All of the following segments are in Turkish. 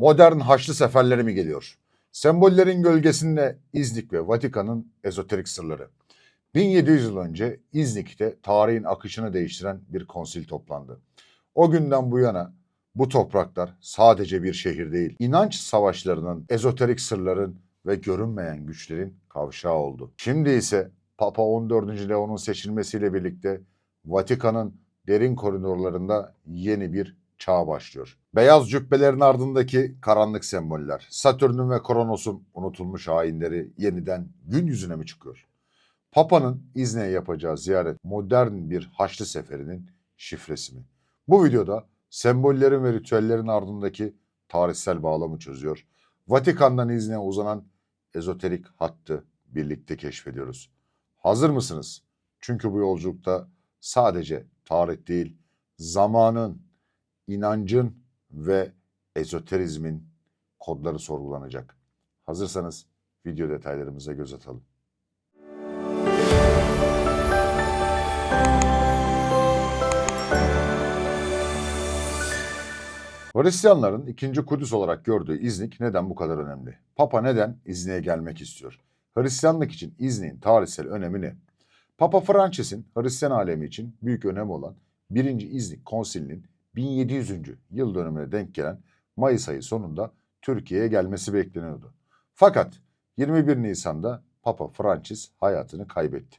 Modern Haçlı seferleri mi geliyor? Sembollerin gölgesinde İznik ve Vatikan'ın ezoterik sırları. 1700 yıl önce İznik'te tarihin akışını değiştiren bir konsil toplandı. O günden bu yana bu topraklar sadece bir şehir değil, inanç savaşlarının, ezoterik sırların ve görünmeyen güçlerin kavşağı oldu. Şimdi ise Papa 14. Leon'un seçilmesiyle birlikte Vatikan'ın derin koridorlarında yeni bir çağ başlıyor. Beyaz cübbelerin ardındaki karanlık semboller, Satürn'ün ve Kronos'un unutulmuş hainleri yeniden gün yüzüne mi çıkıyor? Papa'nın İzne'ye yapacağı ziyaret modern bir Haçlı seferinin şifresi mi? Bu videoda sembollerin ve ritüellerin ardındaki tarihsel bağlamı çözüyor. Vatikan'dan İzne'ye uzanan ezoterik hattı birlikte keşfediyoruz. Hazır mısınız? Çünkü bu yolculukta sadece tarih değil, zamanın, inancın ve ezoterizmin kodları sorgulanacak. Hazırsanız video detaylarımıza göz atalım. Hristiyanların ikinci Kudüs olarak gördüğü İznik neden bu kadar önemli? Papa neden İznik'e gelmek istiyor? Hristiyanlık için İznik'in tarihsel önemi ne? Papa Francis'in Hristiyan alemi için büyük önemi olan 1. İznik Konsili'nin 1700. yıl dönümüne denk gelen Mayıs ayı sonunda Türkiye'ye gelmesi bekleniyordu. Fakat 21 Nisan'da Papa Francis hayatını kaybetti.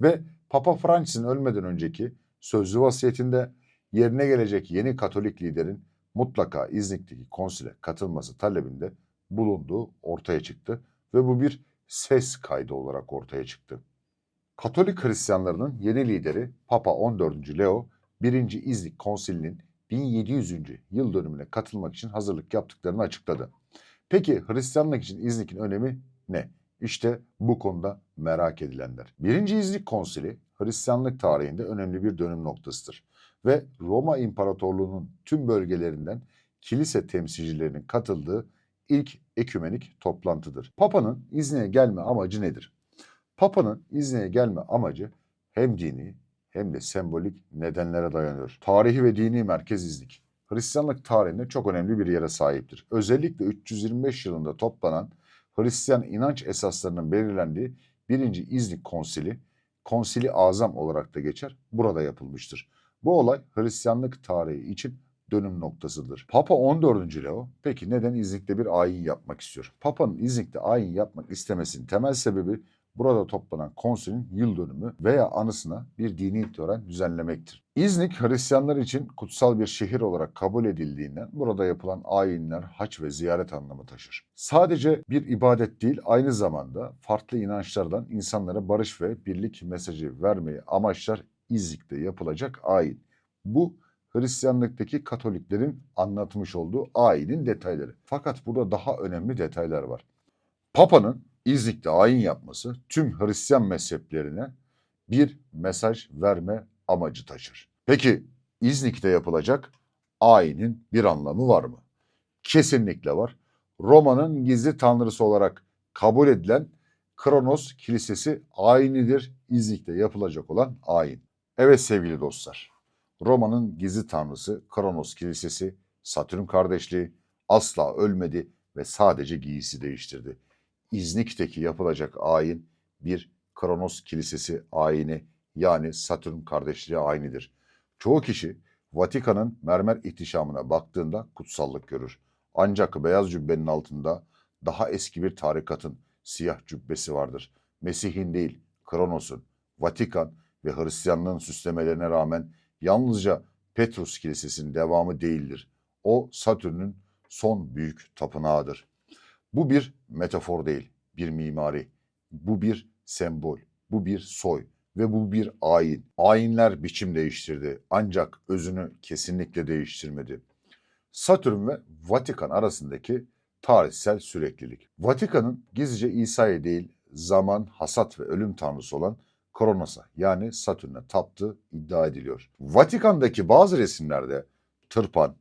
Ve Papa Francis'in ölmeden önceki sözlü vasiyetinde yerine gelecek yeni Katolik liderin mutlaka İznik'teki konsile katılması talebinde bulunduğu ortaya çıktı ve bu bir ses kaydı olarak ortaya çıktı. Katolik Hristiyanlarının yeni lideri Papa 14. Leo 1. İznik Konsili'nin 1700. yıl dönümüne katılmak için hazırlık yaptıklarını açıkladı. Peki Hristiyanlık için İznik'in önemi ne? İşte bu konuda merak edilenler. 1. İznik Konsili Hristiyanlık tarihinde önemli bir dönüm noktasıdır ve Roma İmparatorluğu'nun tüm bölgelerinden kilise temsilcilerinin katıldığı ilk ekümenik toplantıdır. Papa'nın İznik'e gelme amacı nedir? Papa'nın İznik'e gelme amacı hem dini hem de sembolik nedenlere dayanıyor. Tarihi ve dini merkez İznik. Hristiyanlık tarihinde çok önemli bir yere sahiptir. Özellikle 325 yılında toplanan Hristiyan inanç esaslarının belirlendiği 1. İznik Konsili, Konsili Azam olarak da geçer, burada yapılmıştır. Bu olay Hristiyanlık tarihi için dönüm noktasıdır. Papa 14. Leo peki neden İznik'te bir ayin yapmak istiyor? Papa'nın İznik'te ayin yapmak istemesinin temel sebebi burada toplanan konsülün yıl dönümü veya anısına bir dini tören düzenlemektir. İznik Hristiyanlar için kutsal bir şehir olarak kabul edildiğinden burada yapılan ayinler haç ve ziyaret anlamı taşır. Sadece bir ibadet değil aynı zamanda farklı inançlardan insanlara barış ve birlik mesajı vermeyi amaçlar İznik'te yapılacak ayin. Bu Hristiyanlıktaki Katoliklerin anlatmış olduğu ayinin detayları. Fakat burada daha önemli detaylar var. Papa'nın İznik'te ayin yapması tüm Hristiyan mezheplerine bir mesaj verme amacı taşır. Peki İznik'te yapılacak ayinin bir anlamı var mı? Kesinlikle var. Roma'nın gizli tanrısı olarak kabul edilen Kronos Kilisesi ayinidir İznik'te yapılacak olan ayin. Evet sevgili dostlar, Roma'nın gizli tanrısı Kronos Kilisesi, Satürn kardeşliği asla ölmedi ve sadece giysi değiştirdi. İznik'teki yapılacak ayin bir Kronos Kilisesi ayini yani Satürn kardeşliği ayinidir. Çoğu kişi Vatikan'ın mermer ihtişamına baktığında kutsallık görür. Ancak beyaz cübbenin altında daha eski bir tarikatın siyah cübbesi vardır. Mesih'in değil, Kronos'un, Vatikan ve Hristiyanlığın süslemelerine rağmen yalnızca Petrus Kilisesi'nin devamı değildir. O Satürn'ün son büyük tapınağıdır. Bu bir metafor değil, bir mimari. Bu bir sembol, bu bir soy ve bu bir ayin. Ayinler biçim değiştirdi ancak özünü kesinlikle değiştirmedi. Satürn ve Vatikan arasındaki tarihsel süreklilik. Vatikan'ın gizlice İsa'ya değil zaman, hasat ve ölüm tanrısı olan Kronos'a yani Satürn'e taptığı iddia ediliyor. Vatikan'daki bazı resimlerde tırpan,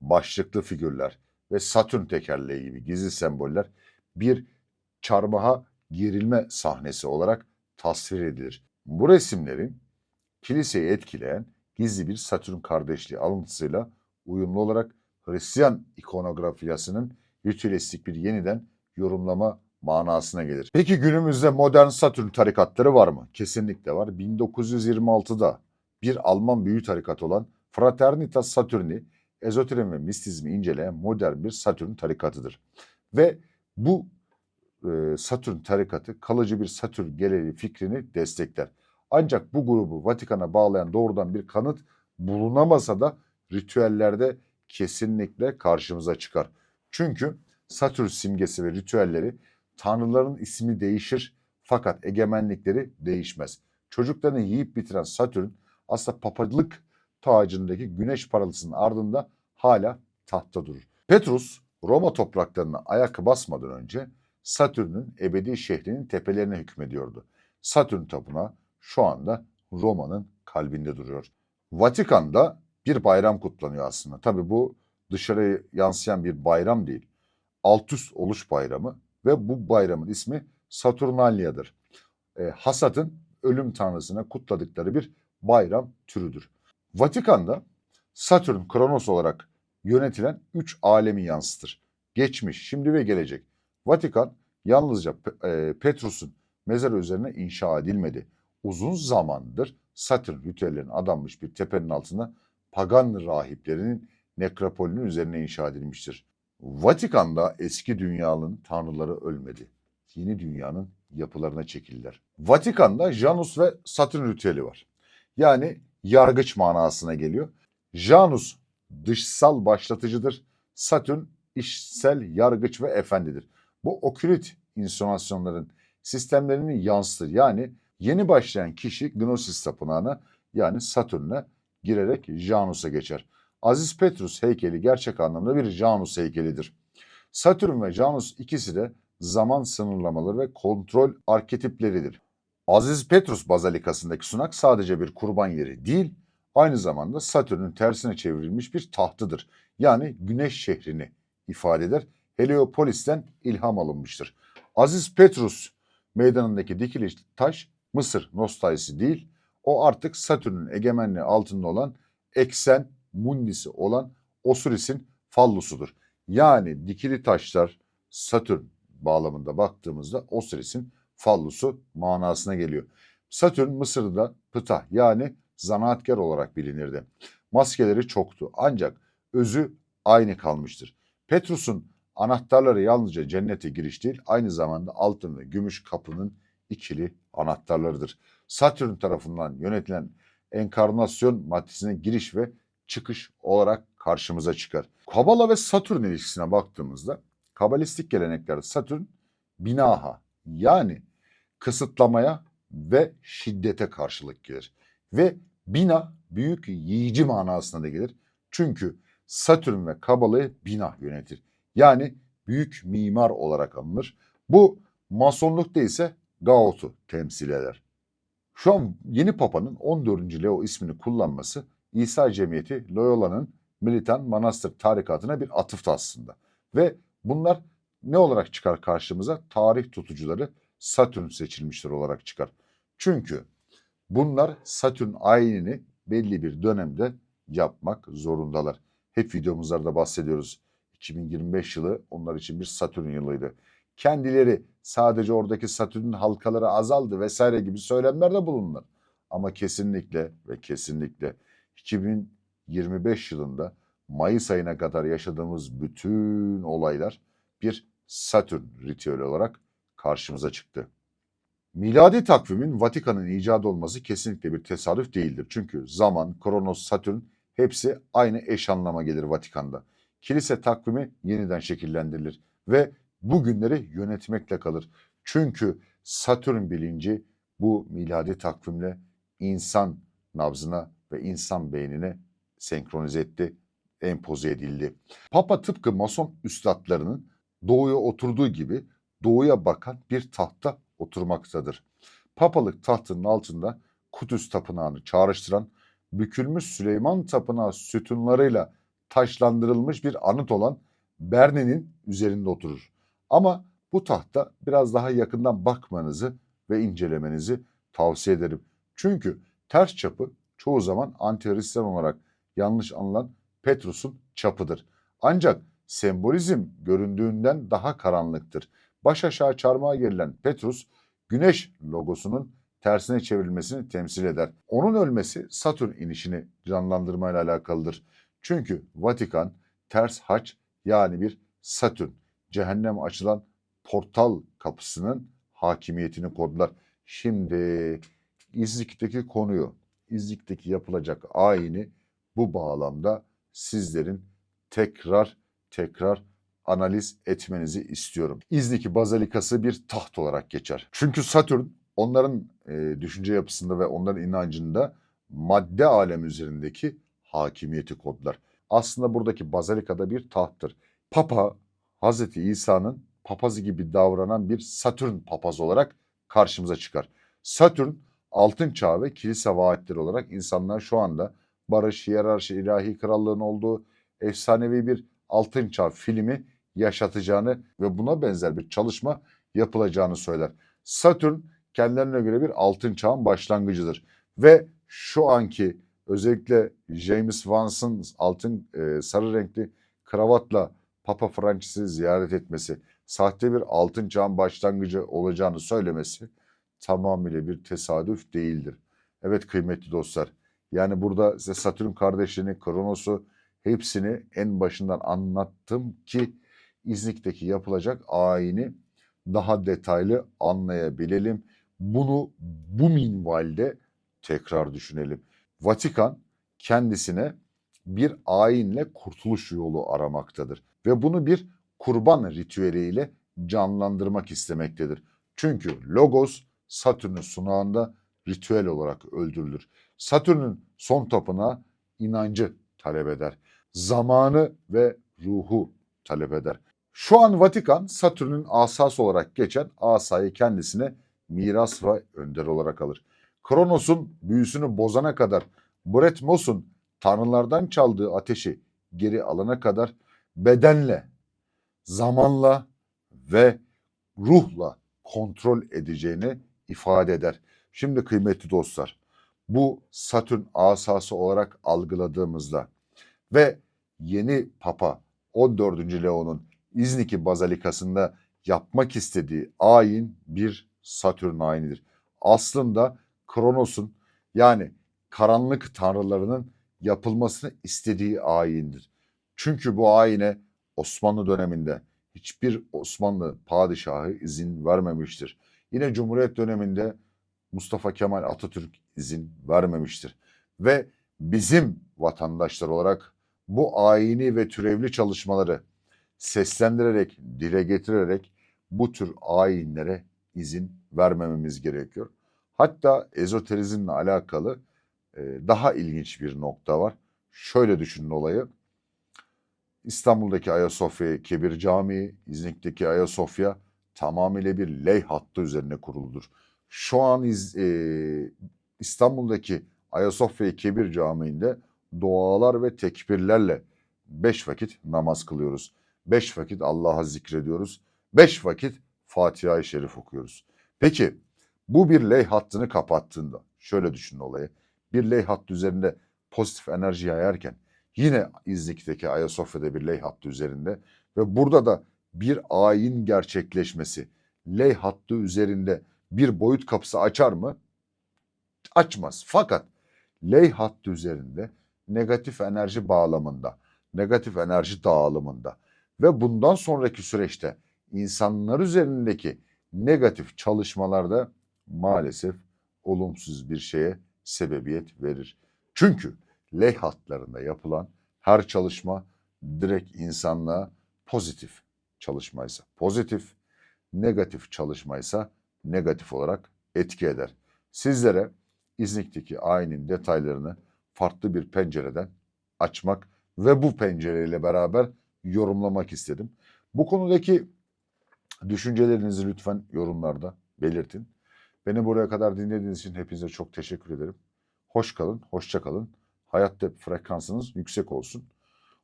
başlıklı figürler ve Satürn tekerleği gibi gizli semboller bir çarmıha gerilme sahnesi olarak tasvir edilir. Bu resimlerin kiliseyi etkileyen gizli bir Satürn kardeşliği alıntısıyla uyumlu olarak Hristiyan ikonografyasının ritüelistik bir yeniden yorumlama manasına gelir. Peki günümüzde modern Satürn tarikatları var mı? Kesinlikle var. 1926'da bir Alman büyü tarikatı olan Fraternitas Saturni, ezoterizm ve mistizmi inceleyen modern bir Satürn tarikatıdır. Ve bu e, Satürn tarikatı kalıcı bir Satürn geleneği fikrini destekler. Ancak bu grubu Vatikan'a bağlayan doğrudan bir kanıt bulunamasa da ritüellerde kesinlikle karşımıza çıkar. Çünkü Satürn simgesi ve ritüelleri tanrıların ismi değişir fakat egemenlikleri değişmez. Çocuklarını yiyip bitiren Satürn aslında papalık tacındaki güneş parıltısının ardında hala tahtta durur. Petrus Roma topraklarına ayak basmadan önce Satürn'ün ebedi şehrinin tepelerine hükmediyordu. Satürn tapınağı şu anda Roma'nın kalbinde duruyor. Vatikan'da bir bayram kutlanıyor aslında. Tabi bu dışarıya yansıyan bir bayram değil. Altüs oluş bayramı ve bu bayramın ismi Saturnalia'dır. E, Hasat'ın ölüm tanrısına kutladıkları bir bayram türüdür. Vatikan'da Satürn Kronos olarak yönetilen üç alemi yansıtır. Geçmiş, şimdi ve gelecek. Vatikan yalnızca e, Petrus'un mezarı üzerine inşa edilmedi. Uzun zamandır Satürn ritüellerine adanmış bir tepenin altına pagan rahiplerinin nekropolünün üzerine inşa edilmiştir. Vatikan'da eski dünyanın tanrıları ölmedi. Yeni dünyanın yapılarına çekildiler. Vatikan'da Janus ve Satürn ritüeli var. Yani yargıç manasına geliyor. Janus dışsal başlatıcıdır. Satürn işsel yargıç ve efendidir. Bu okült insünasyonların sistemlerini yansıtır. Yani yeni başlayan kişi Gnosis tapınağına yani Satürn'e girerek Janus'a geçer. Aziz Petrus heykeli gerçek anlamda bir Janus heykelidir. Satürn ve Janus ikisi de zaman sınırlamaları ve kontrol arketipleridir. Aziz Petrus bazilikasındaki sunak sadece bir kurban yeri değil, aynı zamanda Satürn'ün tersine çevrilmiş bir tahtıdır. Yani güneş şehrini ifade eder. Heliopolis'ten ilham alınmıştır. Aziz Petrus meydanındaki dikili taş Mısır nostaljisi değil, o artık Satürn'ün egemenliği altında olan eksen mundisi olan Osiris'in fallusudur. Yani dikili taşlar Satürn bağlamında baktığımızda Osiris'in fallusu manasına geliyor. Satürn Mısır'da pıta yani zanaatkar olarak bilinirdi. Maskeleri çoktu ancak özü aynı kalmıştır. Petrus'un anahtarları yalnızca cennete giriş değil aynı zamanda altın ve gümüş kapının ikili anahtarlarıdır. Satürn tarafından yönetilen enkarnasyon maddesine giriş ve çıkış olarak karşımıza çıkar. Kabala ve Satürn ilişkisine baktığımızda kabalistik geleneklerde Satürn binaha yani kısıtlamaya ve şiddete karşılık gelir. Ve bina büyük yiyici manasına da gelir. Çünkü Satürn ve Kabala'yı bina yönetir. Yani büyük mimar olarak anılır. Bu masonlukta ise Gaut'u temsil eder. Şu an yeni papanın 14. Leo ismini kullanması İsa Cemiyeti Loyola'nın Militan Manastır tarikatına bir atıftı aslında. Ve bunlar ne olarak çıkar karşımıza? Tarih tutucuları Satürn seçilmiştir olarak çıkar. Çünkü bunlar Satürn ayinini belli bir dönemde yapmak zorundalar. Hep videomuzlarda bahsediyoruz. 2025 yılı onlar için bir Satürn yılıydı. Kendileri sadece oradaki Satürn'ün halkaları azaldı vesaire gibi söylemlerde bulundular. Ama kesinlikle ve kesinlikle 2025 yılında Mayıs ayına kadar yaşadığımız bütün olaylar bir Satürn ritüeli olarak karşımıza çıktı. Miladi takvimin Vatikan'ın icadı olması kesinlikle bir tesadüf değildir. Çünkü zaman, Kronos, Satürn hepsi aynı eş anlama gelir Vatikan'da. Kilise takvimi yeniden şekillendirilir ve bu günleri yönetmekle kalır. Çünkü Satürn bilinci bu miladi takvimle insan nabzına ve insan beynine senkronize etti, empoze edildi. Papa tıpkı mason üstadlarının doğuya oturduğu gibi doğuya bakan bir tahta oturmaktadır. Papalık tahtının altında Kudüs tapınağını çağrıştıran bükülmüş Süleyman tapınağı sütunlarıyla taşlandırılmış bir anıt olan Berne'nin üzerinde oturur. Ama bu tahta biraz daha yakından bakmanızı ve incelemenizi tavsiye ederim. Çünkü ters çapı çoğu zaman anti-Hristiyan olarak yanlış anılan Petrus'un çapıdır. Ancak sembolizm göründüğünden daha karanlıktır. Baş aşağı çarmıha gerilen Petrus, güneş logosunun tersine çevrilmesini temsil eder. Onun ölmesi Satürn inişini canlandırmayla alakalıdır. Çünkü Vatikan ters haç yani bir Satürn, cehennem açılan portal kapısının hakimiyetini kodlar. Şimdi İznik'teki konuyu, İznik'teki yapılacak ayini bu bağlamda sizlerin tekrar tekrar analiz etmenizi istiyorum. İznik'i bazalikası bir taht olarak geçer. Çünkü Satürn onların e, düşünce yapısında ve onların inancında madde alemi üzerindeki hakimiyeti kodlar. Aslında buradaki bazalikada bir tahttır. Papa Hazreti İsa'nın papazı gibi davranan bir Satürn papaz olarak karşımıza çıkar. Satürn altın çağ ve kilise vaatleri olarak insanlar şu anda barış, hiyerarşi, ilahi krallığın olduğu efsanevi bir altın çağ filmi yaşatacağını ve buna benzer bir çalışma yapılacağını söyler. Satürn kendilerine göre bir altın çağın başlangıcıdır. Ve şu anki özellikle James Vance'ın altın e, sarı renkli kravatla Papa Francis'i ziyaret etmesi, sahte bir altın çağın başlangıcı olacağını söylemesi tamamıyla bir tesadüf değildir. Evet kıymetli dostlar, yani burada size Satürn kardeşliğini, Kronos'u hepsini en başından anlattım ki İznik'teki yapılacak ayini daha detaylı anlayabilelim. Bunu bu minvalde tekrar düşünelim. Vatikan kendisine bir ayinle kurtuluş yolu aramaktadır ve bunu bir kurban ritüeliyle canlandırmak istemektedir. Çünkü Logos Satürn'ün sunağında ritüel olarak öldürülür. Satürn'ün son tapınağı inancı talep eder. Zamanı ve ruhu talep eder. Şu an Vatikan Satürn'ün asası olarak geçen asayı kendisine miras ve önder olarak alır. Kronos'un büyüsünü bozana kadar Bretmos'un tanrılardan çaldığı ateşi geri alana kadar bedenle, zamanla ve ruhla kontrol edeceğini ifade eder. Şimdi kıymetli dostlar, bu Satürn asası olarak algıladığımızda ve yeni Papa 14. Leon'un İznik'i bazalikasında yapmak istediği ayin bir Satürn ayinidir. Aslında Kronos'un yani karanlık tanrılarının yapılmasını istediği ayindir. Çünkü bu ayine Osmanlı döneminde hiçbir Osmanlı padişahı izin vermemiştir. Yine Cumhuriyet döneminde Mustafa Kemal Atatürk izin vermemiştir. Ve bizim vatandaşlar olarak bu ayini ve türevli çalışmaları seslendirerek, dile getirerek bu tür ayinlere izin vermememiz gerekiyor. Hatta ezoterizmle alakalı e, daha ilginç bir nokta var. Şöyle düşünün olayı. İstanbul'daki Ayasofya Kebir Camii, İznik'teki Ayasofya tamamıyla bir ley hattı üzerine kuruludur. Şu an iz, e, İstanbul'daki Ayasofya Kebir Camii'nde dualar ve tekbirlerle beş vakit namaz kılıyoruz. Beş vakit Allah'a zikrediyoruz. Beş vakit Fatiha-i Şerif okuyoruz. Peki bu bir ley hattını kapattığında şöyle düşünün olayı. Bir ley hattı üzerinde pozitif enerji yayarken yine İznik'teki Ayasofya'da bir ley hattı üzerinde ve burada da bir ayin gerçekleşmesi ley hattı üzerinde bir boyut kapısı açar mı? Açmaz. Fakat ley hattı üzerinde negatif enerji bağlamında, negatif enerji dağılımında ve bundan sonraki süreçte insanlar üzerindeki negatif çalışmalarda maalesef olumsuz bir şeye sebebiyet verir. Çünkü leh hatlarında yapılan her çalışma direkt insanlığa pozitif çalışmaysa pozitif, negatif çalışmaysa negatif olarak etki eder. Sizlere İznik'teki ayinin detaylarını farklı bir pencereden açmak ve bu pencereyle beraber yorumlamak istedim. Bu konudaki düşüncelerinizi lütfen yorumlarda belirtin. Beni buraya kadar dinlediğiniz için hepinize çok teşekkür ederim. Hoş kalın, hoşça kalın. Hayatta frekansınız yüksek olsun.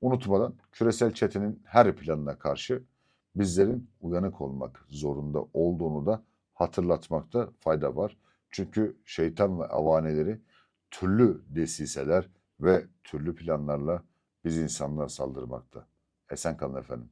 Unutmadan küresel çetenin her planına karşı bizlerin uyanık olmak zorunda olduğunu da hatırlatmakta fayda var. Çünkü şeytan ve avaneleri türlü desiseler ve türlü planlarla biz insanlara saldırmakta. Esen kalın efendim.